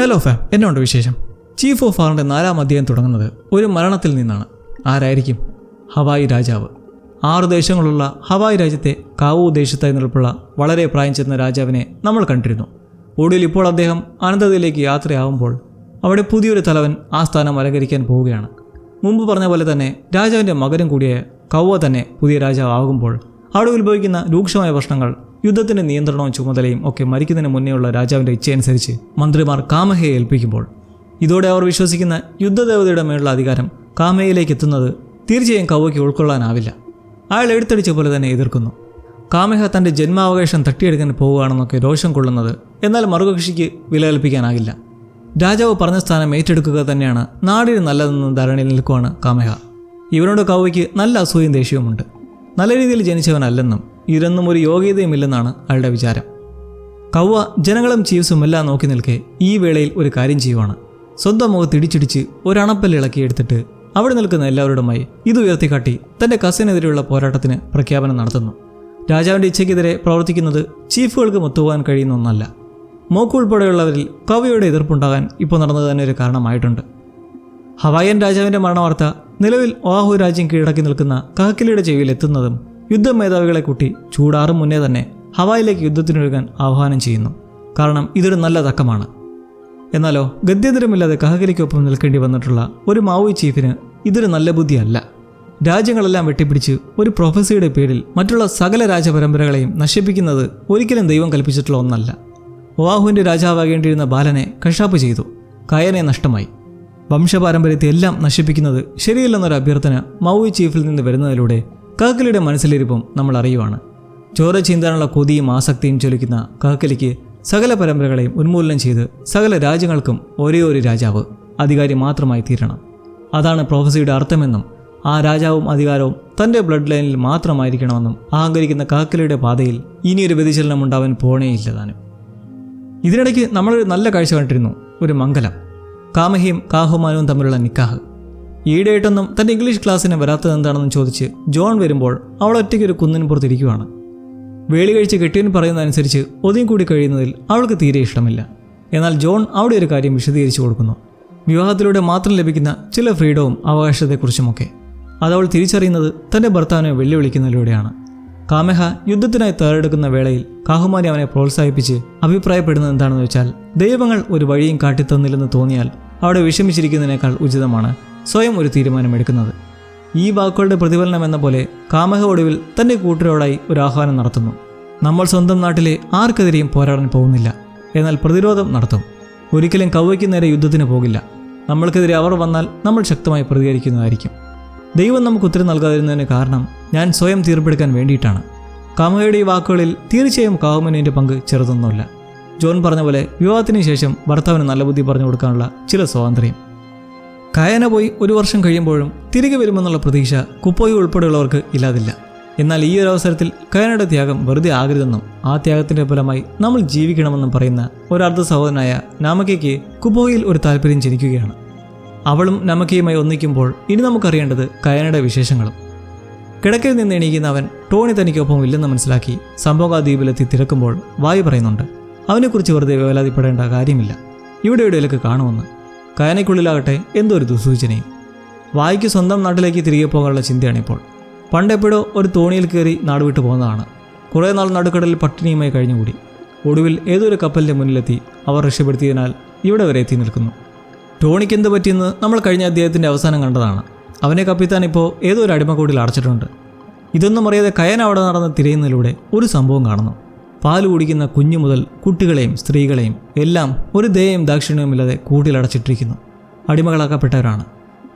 Hello farm എന്നുണ്ട് വിശേഷം? Chief of ആറിന്റെ നാലാം അധ്യായം തുടങ്ങുന്നത് ഒരു മരണത്തിൽ നിന്നാണ്. ആരായിരിക്കും? ഹവായി രാജാവ്. ആറ് ദേശങ്ങളുള്ള ഹവായി രാജ്യത്തെ കാവു ദേശത്തായി നിൽപ്പുള്ള വളരെ പ്രായം ചെന്ന രാജാവിനെ നമ്മൾ കണ്ടിരുന്നു. ഒടുവിൽ ഇപ്പോൾ അദ്ദേഹം അനന്തതയിലേക്ക് യാത്രയാവുമ്പോൾ അവിടെ പുതിയൊരു തലവൻ ആ സ്ഥാനം അലങ്കരിക്കാൻ പോവുകയാണ്. മുമ്പ് പറഞ്ഞ പോലെ തന്നെ രാജാവിന്റെ മകനും കൂടിയ കൗവ തന്നെ പുതിയ രാജാവാകുമ്പോൾ അവിടെ ഉത്ഭവിക്കുന്ന രൂക്ഷമായ പ്രശ്നങ്ങൾ യുദ്ധത്തിന്റെ നിയന്ത്രണവും ചുമതലയും ഒക്കെ മരിക്കുന്നതിന് മുന്നേയുള്ള രാജാവിന്റെ ഇച്ഛയനുസരിച്ച് മന്ത്രിമാർ കാമഹയെ ഏൽപ്പിക്കുമ്പോൾ ഇതോടെ അവർ വിശ്വസിക്കുന്ന യുദ്ധദേവതയുടെ മേലുള്ള അധികാരം കാമഹയിലേക്ക് എത്തുന്നത് തീർച്ചയായും കൗവയ്ക്ക് ഉൾക്കൊള്ളാനാവില്ല. അയാൾ എടുത്തടിച്ച പോലെ തന്നെ എതിർക്കുന്നു. കാമഹ തന്റെ ജന്മാവകാശം തട്ടിയെടുക്കാൻ പോവുകയാണെന്നൊക്കെ രോഷം കൊള്ളുന്നത് എന്നാൽ മറുകക്ഷിക്ക് വില കൽപ്പിക്കാനാകില്ല രാജാവ് പറഞ്ഞ സ്ഥാനം ഏറ്റെടുക്കുക തന്നെയാണ് നാടിന് നല്ലതെന്ന് ധാരണയിൽ നിൽക്കുവാണ് കാമഹ. ഇവനോട് കവയ്ക്ക് നല്ല അസൂയും ദേഷ്യവുമുണ്ട്. നല്ല രീതിയിൽ ജനിച്ചവനല്ലെന്നും ഇതിനൊന്നും ഒരു യോഗ്യതയുമില്ലെന്നാണ് അയാളുടെ വിചാരം. കവ്വ ജനങ്ങളും ചീവ്സും എല്ലാം നോക്കി നിൽക്കെ ഈ വേളയിൽ ഒരു കാര്യം ചെയ്യുവാണ്. സ്വന്തം മുഖത്ത് ഇടിച്ചിടിച്ച് ഒരണപ്പല്ല് ഇളക്കിയെടുത്തിട്ട് അവിടെ നിൽക്കുന്ന എല്ലാവരുടെമായി ഇത് ഉയർത്തിക്കാട്ടി തന്റെ കസിനെതിരെയുള്ള പോരാട്ടത്തിന് പ്രഖ്യാപനം നടത്തുന്നു. രാജാവിന്റെ ഇച്ഛയ്ക്കെതിരെ പ്രവർത്തിക്കുന്നത് ചീഫുകൾക്ക് ഒത്തുപോകാൻ കഴിയുന്ന ഒന്നല്ല. മോക്ക് ഉൾപ്പെടെയുള്ളവരിൽ കവിയുടെ എതിർപ്പുണ്ടാകാൻ ഇപ്പോൾ നടന്നത് തന്നെ ഒരു കാരണമായിട്ടുണ്ട്. ഹവായൻ രാജാവിന്റെ മരണവാർത്ത നിലവിൽ ഓഹു രാജ്യം കീഴടക്കി നിൽക്കുന്ന കാക്കിലിയുടെ ചെവിയിൽ എത്തുന്നതും യുദ്ധ മേധാവികളെ കൂട്ടി ചൂടാറും മുന്നേ തന്നെ ഹവായിലേക്ക് യുദ്ധത്തിനൊരുങ്ങാൻ ആഹ്വാനം ചെയ്യുന്നു. കാരണം ഇതൊരു നല്ല തക്കമാണ്. എന്നാലോ ഗദ്യന്തരമില്ലാതെ കഹകരിക്കൊപ്പം നിൽക്കേണ്ടി വന്നിട്ടുള്ള ഒരു മാവോയി ചീഫിന് ഇതൊരു നല്ല ബുദ്ധിയല്ല. രാജ്യങ്ങളെല്ലാം വെട്ടിപ്പിടിച്ച് ഒരു പ്രൊഫസിയുടെ പേരിൽ മറ്റുള്ള സകല രാജപരമ്പരകളെയും നശിപ്പിക്കുന്നത് ഒരിക്കലും ദൈവം കൽപ്പിച്ചിട്ടുള്ള ഒന്നല്ല. ഒവാഹുവിന്റെ രാജാവാകേണ്ടിയിരുന്ന ബാലനെ കഷാപ്പ് ചെയ്തു. കയനെ നഷ്ടമായി. വംശപാരമ്പര്യത്തെ എല്ലാം നശിപ്പിക്കുന്നത് ശരിയല്ലെന്നൊരു അഭ്യർത്ഥന മൗവി ചീഫിൽ നിന്ന് വരുന്നതിലൂടെ കാക്കലിയുടെ മനസ്സിലിരിപ്പം നമ്മൾ അറിയുവാണ്. ചോര ചീന്താനുള്ള കൊതിയും ആസക്തിയും ചൊലിക്കുന്ന കാക്കലിക്ക് സകല പരമ്പരകളെയും ഉന്മൂലനം ചെയ്ത് സകല രാജ്യങ്ങൾക്കും ഒരേ ഒരു രാജാവ് അധികാരി മാത്രമായി തീരണം. അതാണ് പ്രൊഫസിയുടെ അർത്ഥമെന്നും ആ രാജാവും അധികാരവും തന്റെ ബ്ലഡ് ലൈനിൽ മാത്രമായിരിക്കണമെന്നും അഹങ്കരിക്കുന്ന കാക്കലിയുടെ പാതയിൽ ഇനിയൊരു വ്യതിചലനം ഉണ്ടാവാൻ പോണേയില്ല താനും. ഇതിനിടയ്ക്ക് നമ്മളൊരു നല്ല കാഴ്ച കണ്ടിരുന്നു ഒരു മംഗലം. കാമഹിയും കാഹുമാനവും തമ്മിലുള്ള നിക്കാഹ്. ഈയിടെയായിട്ടൊന്നും തന്റെ ഇംഗ്ലീഷ് ക്ലാസ്സിന് വരാത്തത് എന്താണെന്ന് ചോദിച്ച് ജോൺ വരുമ്പോൾ അവൾ ഒറ്റയ്ക്ക് ഒരു കുന്നിന് പുറത്തിരിക്കുകയാണ് വേളി കഴിച്ച് കെട്ടിയൻ പറയുന്നതനുസരിച്ച് ഒതുങ്ങി കൂടി കഴിയുന്നതിൽ അവൾക്ക് തീരെ ഇഷ്ടമില്ല. എന്നാൽ ജോൺ അവിടെ ഒരു കാര്യം വിശദീകരിച്ചു കൊടുക്കുന്നു. വിവാഹത്തിലൂടെ മാത്രം ലഭിക്കുന്ന ചില ഫ്രീഡവും അവകാശത്തെക്കുറിച്ചുമൊക്കെ. അതവൾ തിരിച്ചറിയുന്നത് തന്റെ ഭർത്താവിനെ വെല്ലുവിളിക്കുന്നതിലൂടെയാണ്. കാമഹ യുദ്ധത്തിനായി തയ്യാറെടുക്കുന്ന വേളയിൽ കാഹുമാരി അവനെ പ്രോത്സാഹിപ്പിച്ച് അഭിപ്രായപ്പെടുന്നത് എന്താണെന്ന് വെച്ചാൽ ദൈവങ്ങൾ ഒരു വഴിയും കാട്ടിത്തന്നില്ലെന്ന് തോന്നിയാൽ അവിടെ വിഷമിച്ചിരിക്കുന്നതിനേക്കാൾ ഉചിതമാണ്. സ്വയം ഒരു തീരുമാനമെടുക്കുന്നത്. ഈ വാക്കുകളുടെ പ്രതിഫലനം എന്ന പോലെ കാമഹ ഒടുവിൽ തന്റെ കൂട്ടരോടായി ഒരു ആഹ്വാനം നടത്തുന്നു. നമ്മൾ സ്വന്തം നാട്ടിലെ ആർക്കെതിരെയും പോരാടാൻ പോകുന്നില്ല. എന്നാൽ പ്രതിരോധം നടത്തും. ഒരിക്കലും കൗവയ്ക്ക് നേരെ യുദ്ധത്തിന് പോകില്ല. നമ്മൾക്കെതിരെ അവർ വന്നാൽ നമ്മൾ ശക്തമായി പ്രതികരിക്കുന്നതായിരിക്കും. ദൈവം നമുക്ക് ഉത്തരം നൽകാതിരുന്നതിന് കാരണം ഞാൻ സ്വയം തീർപ്പെടുക്കാൻ വേണ്ടിയിട്ടാണ്. കാമയുടെ ഈ വാക്കുകളിൽ തീർച്ചയായും കാവുമനുവിന്റെ പങ്ക് ചെറുതൊന്നുമില്ല. ജോൺ പറഞ്ഞ പോലെ വിവാഹത്തിന് ശേഷം ഭർത്താവിന് നല്ല ബുദ്ധി പറഞ്ഞു കൊടുക്കാനുള്ള ചില സ്വാതന്ത്ര്യം. കയന പോയി ഒരു വർഷം കഴിയുമ്പോഴും തിരികെ വരുമെന്നുള്ള പ്രതീക്ഷ കുപ്പോയി ഉൾപ്പെടെയുള്ളവർക്ക് ഇല്ലാതില്ല. എന്നാൽ ഈ ഒരു അവസരത്തിൽ കയനയുടെ ത്യാഗം വെറുതെ ആകരുതെന്നും ആ ത്യാഗത്തിന്റെ ഫലമായി നമ്മൾ ജീവിക്കണമെന്നും പറയുന്ന ഒരർദ്ധ സഹോദരനായ നാമക്കയ്ക്ക് കുപ്പോയിൽ ഒരു താല്പര്യം ജനിക്കുകയാണ്. അവളും നമക്കയുമായി ഒന്നിക്കുമ്പോൾ ഇനി നമുക്കറിയേണ്ടത് കയനയുടെ വിശേഷങ്ങളും. കിടക്കയിൽ നിന്ന് എണീക്കുന്ന അവൻ ടോണി തനിക്കൊപ്പം ഇല്ലെന്ന് മനസ്സിലാക്കി സംഭോഗ ദ്വീപിലെത്തി തിരക്കുമ്പോൾ വായു പറയുന്നുണ്ട്. അവനെക്കുറിച്ച് വെറുതെ വേലാതിപ്പെടേണ്ട കാര്യമില്ല. ഇവിടെ എവിടെയൊക്കെ കാണുമെന്ന് കയനയ്ക്കുള്ളിലാകട്ടെ എന്തോ ഒരു ദുസൂചനയും. വായിക്ക് സ്വന്തം നാട്ടിലേക്ക് തിരികെ പോകാനുള്ള ചിന്തയാണിപ്പോൾ. പണ്ടെപ്പോഴോ ഒരു തോണിയിൽ കയറി നാട് വിട്ടു പോകുന്നതാണ്. കുറേ നാൾ നടുക്കടലിൽ പട്ടിണിയുമായി കഴിഞ്ഞുകൂടി. ഒടുവിൽ ഏതൊരു കപ്പലിന്റെ മുന്നിലെത്തി അവർ രക്ഷപ്പെടുത്തിയതിനാൽ ഇവിടെ വരെ എത്തി നിൽക്കുന്നു. ടോണിക്ക് എന്ത് പറ്റിയെന്ന് നമ്മൾ കഴിഞ്ഞ അദ്ദേഹത്തിന്റെ അവസാനം കണ്ടതാണ്. അവനെ കപ്പിത്താൻ ഇപ്പോൾ ഏതോ ഒരു അടിമക്കൂടിൽ അടച്ചിട്ടുണ്ട്. ഇതൊന്നും അറിയാതെ കയൻ അവിടെ നടന്ന് തിരയുന്നതിലൂടെ ഒരു സംഭവം കാണുന്നു. പാൽ കുടിക്കുന്ന കുഞ്ഞു മുതൽ കുട്ടികളെയും സ്ത്രീകളെയും എല്ലാം ഒരു ദയയും ദാക്ഷിണ്യവുമില്ലാതെ കൂട്ടിലടച്ചിട്ടിരിക്കുന്നു. അടിമകളാക്കപ്പെട്ടവരാണ്.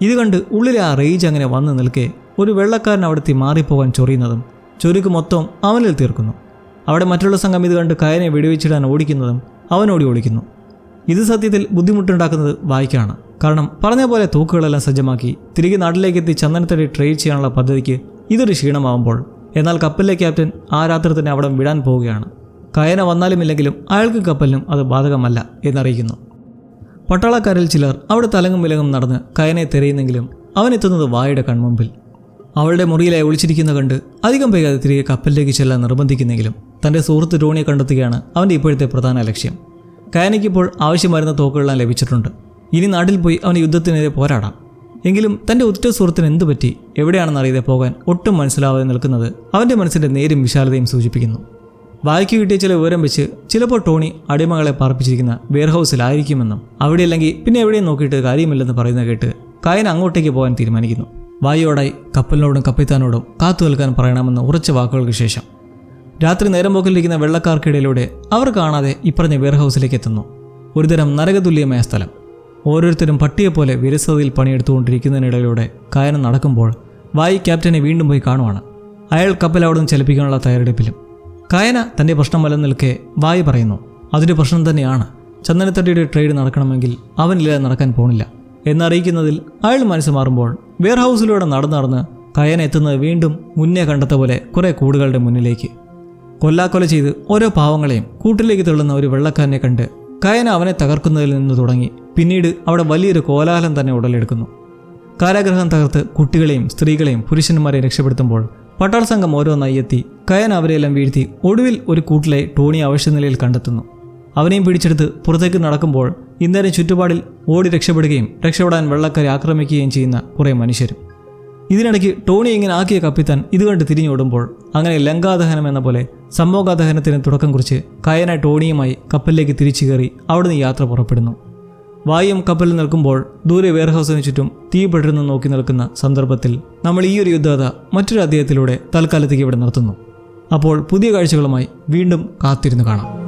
ഇത് കണ്ട് ഉള്ളിലെ ആ റേജ് അങ്ങനെ വന്നു നിൽക്കെ ഒരു വെള്ളക്കാരൻ അവിടെത്തി മാറിപ്പോകാൻ ചൊറിയുന്നതും ചൊരുക്ക് മൊത്തം അവനിൽ തീർക്കുന്നു. അവിടെ മറ്റുള്ള സംഘം ഇത് കണ്ട് കയനെ വെടിവെച്ചിടാൻ ഓടിക്കുന്നതും അവനോടി ഓടിക്കുന്നു ഇത് സത്യത്തിൽ ബുദ്ധിമുട്ടുണ്ടാക്കുന്നത് വായിക്കാണ്. കാരണം പറഞ്ഞ പോലെ തൂക്കുകളെല്ലാം സജ്ജമാക്കി തിരികെ നാട്ടിലേക്ക് എത്തി ചന്ദനത്തടി ട്രേഡ് ചെയ്യാനുള്ള പദ്ധതിക്ക് ഇതൊരു ക്ഷീണമാവുമ്പോൾ എന്നാൽ കപ്പലിലെ ക്യാപ്റ്റൻ ആ രാത്രി തന്നെ അവിടെ വിടാൻ പോവുകയാണ്. കയന വന്നാലും ഇല്ലെങ്കിലും അയാൾക്ക് കപ്പലിനും അത് ബാധകമല്ല എന്നറിയിക്കുന്നു. പട്ടാളക്കാരിൽ ചിലർ അവിടെ തലങ്ങും വിലങ്ങും നടന്ന് കയനെ തിരയുന്നെങ്കിലും അവൻ എത്തുന്നത് വായുടെ കൺമുമ്പിൽ. അവളുടെ മുറിയിലെ ഒളിച്ചിരിക്കുന്ന കണ്ട് അധികം വൈകാതെ തിരികെ കപ്പലിലേക്ക് ചെല്ലാൻ നിർബന്ധിക്കുന്നെങ്കിലും തന്റെ സുഹൃത്ത് ടോണിയെ കണ്ടെത്തുകയാണ് അവന്റെ ഇപ്പോഴത്തെ പ്രധാന ലക്ഷ്യം. കയനയ്ക്കിപ്പോൾ ആവശ്യമായിരുന്ന തോക്കുകളെല്ലാം ലഭിച്ചിട്ടുണ്ട്. ഇനി നാട്ടിൽ പോയി അവന് യുദ്ധത്തിനെതിരെ പോരാടാം. എങ്കിലും തന്റെ ഉറ്റ സുഹൃത്തിന് എന്തു പറ്റി? എവിടെയാണെന്നറിയാതെ പോകാൻ ഒട്ടും മനസ്സിലാവാതെ നിൽക്കുന്നത് അവന്റെ മനസ്സിന്റെ നേരും വിശാലതയും സൂചിപ്പിക്കുന്നു. വായിക്കു കിട്ടിയ ചില വിവരം വെച്ച് ചിലപ്പോൾ ടോണി അടിമകളെ പാർപ്പിച്ചിരിക്കുന്ന വെയർഹൗസിലായിരിക്കുമെന്നും അവിടെയല്ലെങ്കിൽ പിന്നെ എവിടെയും നോക്കിയിട്ട് കാര്യമില്ലെന്ന് പറയുന്ന കേട്ട് കായൻ അങ്ങോട്ടേക്ക് പോകാൻ തീരുമാനിക്കുന്നു. വായുവോടായി കപ്പലിനോടും കപ്പിത്താനോടും കാത്തു നിൽക്കാൻ പറയണമെന്ന് ഉറച്ച വാക്കുകൾക്ക് ശേഷം. രാത്രി നേരം പോക്കിലിരിക്കുന്ന വെള്ളക്കാർക്കിടയിലൂടെ അവർ കാണാതെ ഇപ്പറഞ്ഞ വെയർഹൗസിലേക്ക് എത്തുന്നു. ഒരുതരം നരകതുല്യമായ സ്ഥലം. ഓരോരുത്തരും പട്ടിയെ പട്ടിയെപ്പോലെ വിരസതയിൽ പണിയെടുത്തുകൊണ്ടിരിക്കുന്നതിനിടയിലൂടെ കായനം നടക്കുമ്പോൾ വായി ക്യാപ്റ്റനെ വീണ്ടും പോയി കാണുവാണ്. അയാൾ കപ്പൽ അവിടെ നിന്ന് ചലിപ്പിക്കാനുള്ള തയ്യാറെടുപ്പിലും. കായന തന്റെ പ്രശ്നം നിൽക്കെ വായി പറയുന്നു. അതൊരു പ്രശ്നം തന്നെയാണ്. ചന്ദനത്തടിയുടെ ട്രേഡ് നടക്കണമെങ്കിൽ അവനില്ലാതെ നടക്കാൻ പോണില്ല. എന്നറിയിക്കുന്നതിൽ അയാൾ മനസ്സ് മാറുമ്പോൾ വെയർഹൗസിലൂടെ നടന്നു നടന്ന് കയന എത്തുന്നത് വീണ്ടും മുന്നേ കണ്ടത്ത പോലെ കുറേ കൂടുകളുടെ മുന്നിലേക്ക്. കൊല്ലാക്കൊല ചെയ്ത് ഓരോ പാവങ്ങളെയും കൂട്ടിലേക്ക് തള്ളുന്ന ഒരു വെള്ളക്കാരനെ കണ്ട് കയന അവനെ തകർക്കുന്നതിൽ നിന്ന് തുടങ്ങി. പിന്നീട് അവിടെ വലിയൊരു കോലാഹലം തന്നെ ഉടലെടുക്കുന്നു. കാരാഗ്രഹം തകർത്ത് കുട്ടികളെയും സ്ത്രീകളെയും പുരുഷന്മാരെയും രക്ഷപ്പെടുത്തുമ്പോൾ പട്ടാൾ സംഘം ഓരോന്നായി എത്തി. കയൻ അവരെയെല്ലാം വീഴ്ത്തി ഒടുവിൽ ഒരു കൂട്ടിലെ ടോണി അവശ്യനിലയിൽ കണ്ടെത്തുന്നു. അവനെയും പിടിച്ചെടുത്ത് പുറത്തേക്ക് നടക്കുമ്പോൾ ഇന്നേരം ചുറ്റുപാടിൽ ഓടി രക്ഷപ്പെടുകയും രക്ഷപ്പെടാൻ വെള്ളക്കാരെ ആക്രമിക്കുകയും ചെയ്യുന്ന കുറേ മനുഷ്യരും. ഇതിനിടയ്ക്ക് ടോണി ഇങ്ങനെ ആക്കിയ കപ്പിത്താൻ ഇത് കണ്ട് തിരിഞ്ഞോടുമ്പോൾ അങ്ങനെ ലങ്കാദഹനം എന്ന പോലെ സംഭോഗാദഹനത്തിന് തുടക്കം കുറിച്ച് കയന ടോണിയുമായി കപ്പലിലേക്ക് തിരിച്ചു കയറി അവിടുന്ന് യാത്ര പുറപ്പെടുന്നു. വായും കപ്പലിൽ നിൽക്കുമ്പോൾ ദൂരെ വെയർഹൗസിന് ചുറ്റും തീ പെട്ടിരുന്ന് നോക്കി നിൽക്കുന്ന സന്ദർഭത്തിൽ നമ്മൾ ഈ ഒരു യുദ്ധകഥ മറ്റൊരു അധ്യായത്തിലൂടെ തൽക്കാലത്തേക്ക് ഇവിടെ നിർത്തുന്നു. അപ്പോൾ പുതിയ കാഴ്ചകളുമായി വീണ്ടും കാത്തിരുന്ന് കാണാം.